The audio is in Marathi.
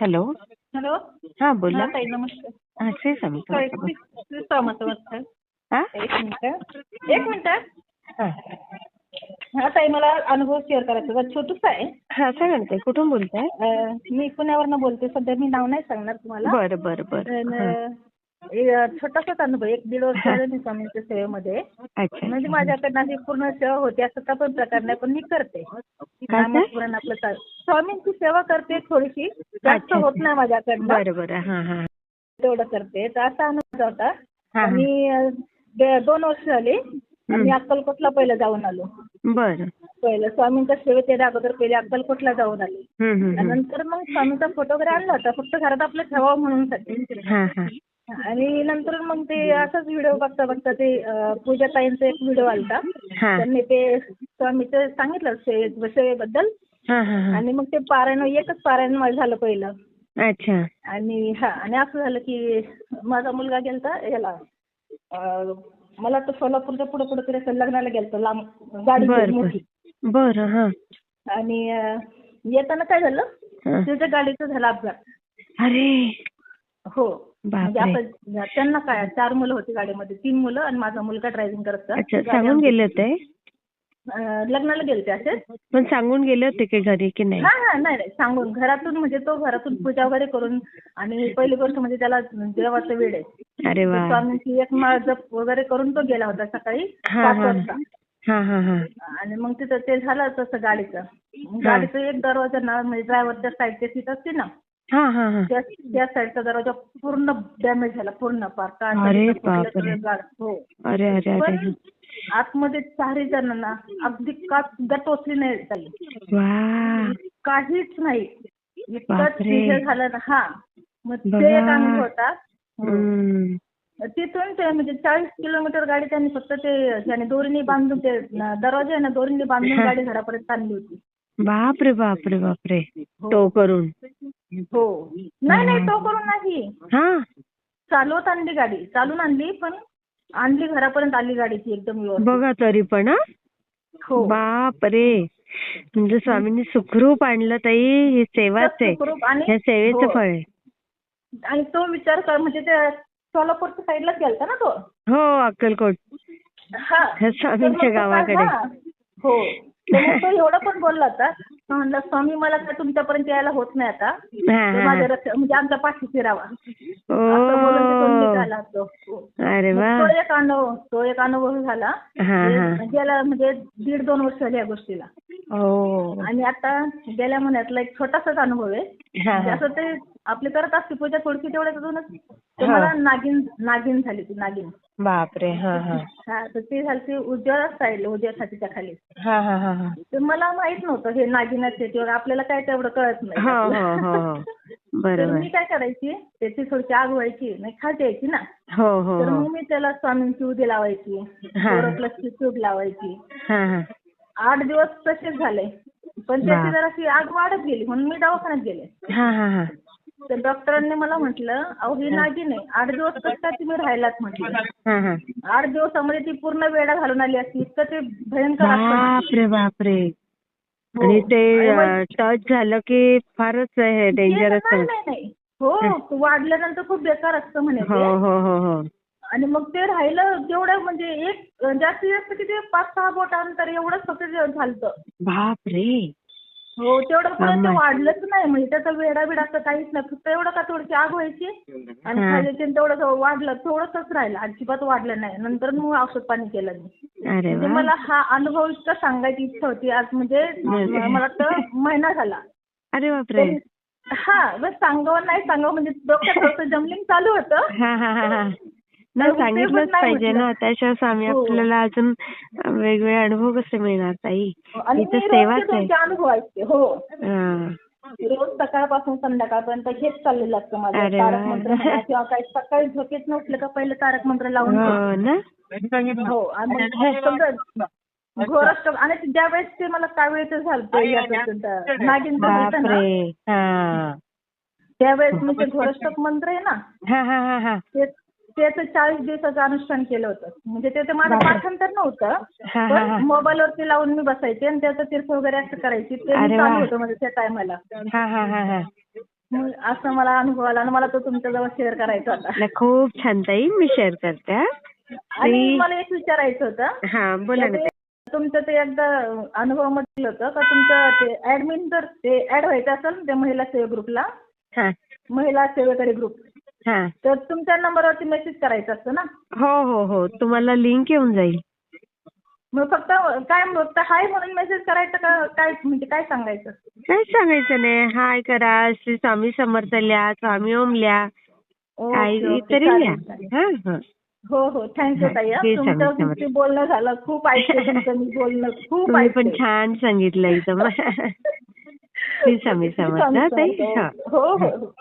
हॅलो. हॅलो. हा बोला. ताई नमस्कार. हा श्री स्वामी हा? एक मिनिट. एक मिनिट. हा. ताई मला अनुभव शेअर करायचा होता. छोटूसा आहे. हा सांगा ना ताई कुठून बोलताय? मी पुण्यावरनं बोलते. सध्या मी नाव नाही सांगणार तुम्हाला. बरं बरं बरं. छोटासाच अनुभव एक दीड वर्ष झालं मी स्वामींच्या सेवेमध्ये. म्हणजे. माझ्याकडनं अशी पूर्ण सेवा होती असं पण प्रकार नाही पण मी करते. काय? नामस्मरण आपलं चालू स्वामींची सेवा करते थोडीशी. जास्त अच्छा. होत नाही माझ्याकडनं. बरं बरं हा हा. तेवढं करते. तर असा अनुभव होता. हा. अं, दे- दोन वर्ष झाली. मी अक्कलकोटला पहिलं जाऊन आलो. बरं. पहिलं स्वामींच्या सेवेत येण्या अगोदर पहिले अक्कलकोटला जाऊन आले. हम्म, हम्म, हम्म. नंतर मग स्वामीचा फोटो वगैरे आणला होता. फक्त घरात आपलं ठेवावं म्हणून साठी हा हा. आणि नंतर मग ते असंच व्हिडिओ बघता बघता ते पूजा ताईंचा एक व्हिडिओ आलता. त्यांनी ते स्वामीचं सांगितलं सेवे सेवेबद्दल हा हा हा. आणि मग ते पारायण एकच पारायण झालं पहिलं. अच्छा. आणि हा आणि असं झालं की माझा मुलगा गेलता याला अं, मला तर सोलापूरच्या पुढे पुढे तरी असं लग्नाला गेलतो लांब गाडी बरं बरं. मोठी. बरं हा. आणि अं, येताना काय झालं? हा. त्याच्या गाडीचा झाला अपघात. अरे! हो. म्हणजे आता त्यांना काय चार मुलं होती गाडीमध्ये तीन मुलं आणि माझा मुलगा ड्रायव्हिंग करत होता. अच्छा सांगून गेले होते? लग्नाला गेलते असेच पण सांगून गेले होते की घरी की नाही? हा हा नाही नाही सांगून. घरातून म्हणजे तो घरातून पूजा वगैरे करून आणि पहिली गोष्ट म्हणजे त्याला देवाचं वेळ आहे. अरे वा. स्वामींची एक माळ जप वगैरे करून तो गेला होता सकाळी हा पाच हा. वाजता. हा हा हा. आणि मग तिथं ते झालं तसं गाडीचं. गाडीचं एक दरवाजा ना म्हणजे ड्रायव्हरच्या साईडची सीट असते ना हा हा हा त्या त्या साईडचा दरवाजा पूर्ण डॅमेज झाला पूर्ण पार काचा अरे बापरे. हो अरे अरे अरे पण आतमध्ये चारही जणांना अगदी का सुद्धा टोचली नाही वा काहीच नाही इतकं बापरे. झालं ना हा मग ते बघा. एक अनुभव होता हो. हम्म. तिथून ते म्हणजे चाळीस किलोमीटर गाडी त्यांनी फक्त ते त्याने दोरीने बांधून ते न- दरवाजे आहे ना दोरीने बांधून. गाडी घरापर्यंत आणली होती बापरे बापरे बापरे हो. तो करून हो. नाही नाही तो करून नाही. हा. चालवत आणली गाडी. चालून आणली पण आणली घरापर्यंत आली गाडी ती एकदम व्यवस्थित. बघा तरी पण हा. हो. बापरे. म्हणजे स्वामींनी सुखरूप आणलं ताई ही सेवाच आहे. सुखरूप आणि या सेवेचं हो. फळ आहे. आणि तो विचार कर म्हणजे ते सोलापूरच्या साईडलाच गेलता ना तो? हो अक्कलकोट. हा. ह्या तर मग स्वामींच्या तो काय- गावाकडे. हा. हो. तर मग तो एवढं पण बोलला होता म्हणला स्वामी मला काय तुमच्यापर्यंत यायला होत नाही आता. तर माझ्या म्हणजे आमच्या असं बोलून ते. अरे वा. तो एक अनुभव तो एक अनुभव झाला. हा हा. म्हणजे म्हणजे दीड दोन वर्ष झाली या गोष्टीला. हो. आणि आता गेल्या महिन्यातला एक छोटासाच अनुभव आहे. म्हणजे असं ते आपली करत असते पूजा थोडीशी तेवढ्याच अजूनच तर हा. मला नागिन नागिन झाली ती नागिन. बापरे हा हा. हा तर ती झाली ती उजव्या साईडला उजव्या छातीच्या खाली. हा हा हा हा. तर मला माहीत नव्हतं हे नागिनाचे किंवा आपल्याला काय तेवढं कळत हो नाही हो हो. तर बरोबर. मी काय करायची त्याची थोडीशी आग व्हायची नाही खाली यायची ना. हो हो तर हो. मग मी त्याला स्वामींची उदी लावायची हा. प्लसची ट्यूब लावायची. हा हा. आठ दिवस तसेच झाले. पण त्याची. जराशी आग वाढत गेली म्हणून मी दवाखान्यात गेले. हा हा हा. तर डॉक्टरांनी मला म्हटलं अहो ही नागिन आहे. आठ दिवस कसं काय तुम्ही राहिलात? म्हटलं. हा हा. आठ दिवसामध्ये ती पूर्ण वेळा घालून आली असती. इतकं ते भयंकर असतं. बापरे बापरे. हो. आणि ते टच झालं की फारच हे डेंजरस नाही नाही नाही. हो वाढल्यानंतर खूप बेकार असतं म्हणे हो ते. हो हो हो. आणि मग ते राहिलं तेवढं म्हणजे एक जास्तीत जास्त किती पाच सहा बोट अंतर एवढंच फक्त ते झालतं. बापरे! हो तेवढं पुढे ते. वाढलंच नाही म्हणजे त्याचा वेडा बिडा तर काहीच नाही फक्त एवढं का थोडीशी आग व्हायची आणि ते तेवढं वाढलं थोडंसंच राहिलं अजिबात वाढलं नाही. नंतर मग औषध पाणी केलं मी. अरे म्हणजे मला हा अनुभव इतका सांगायची इच्छा होती आज म्हणजे म्हणजे- मला वाटतं महिना झाला. अरे बापरे! तरी- हा बस सांगावं नाही सांगावं म्हणजे डोक्यात थोडंसं जमलिंग चालू होतं. नाही तर पण सांगितलंच पाहिजे. ना त्याशिवाय स्वामी हो. आपल्याला अजून वेगवेगळे अनुभव कसे मिळणार ताई? आणि इथं मी सेवाच आहे. तुमचे अनुभव ऐकते हो. हा. रोज सकाळपासून संध्याकाळपर्यंत हेच चाललेलं असतं माझं. अरे तारक. मंत्र म्हणा किंवा काही सकाळी झोपेत नसलं का पहिलं तारक मंत्र लावून हो. ना? हो आणि मग समजा घोरष्ट आणि ज्या वेळेस ते मला कावेळचं झालं नागिन बापरे. हा. त्यावेळेस मी ते घोरष्टक मंत्र आहे ना हा हा हा हा. ते त्याचं चाळीस दिवसाचं अनुष्ठान केलं होतं म्हणजे ते ते माझं. पाठांतर नव्हतं. पण मोबाईलवरती लावून मी बसायचे आणि त्याचं तीर्थ वगैरे असं करायची ते मी चालू. होतं म्हणजे त्या टायमाला हा हा हा हा असं मला अनुभव आला आणि मला तो तुमच्याजवळ शेअर करायचा होता नाही, खूप छान ताई मी शेअर करते हा. आणि मला एक विचारायचं होतं बोला ताई. तुमचं ते एकदा अनुभव म्हटलं होतं का तुमचं ते ऍडमिन जर ते ऍड व्हायचं असेल त्या महिला सेवा ग्रुपला महिला सेवेकरी ग्रुप तर तुमच्या नंबरवरती मेसेज करायचा असतो ना? हो हो हो. तुम्हाला लिंक येऊन जाईल. मग फक्त काय फक्त हाय म्हणून मेसेज करायचं का काय म्हणजे काय सांगायचं? काय सांगायचं नाही. हाय करा. श्री स्वामी समर्थ लिहा स्वामी ओम लिहा काही तरी लिहा. हा हा. थँक्यू ताई तुमचं बोलणं झालं. खूप ऐकते तुमचं मी बोलणं खूप पण छान सांगितलं इथं. श्री स्वामी समर्थ ताई हो हो. हो.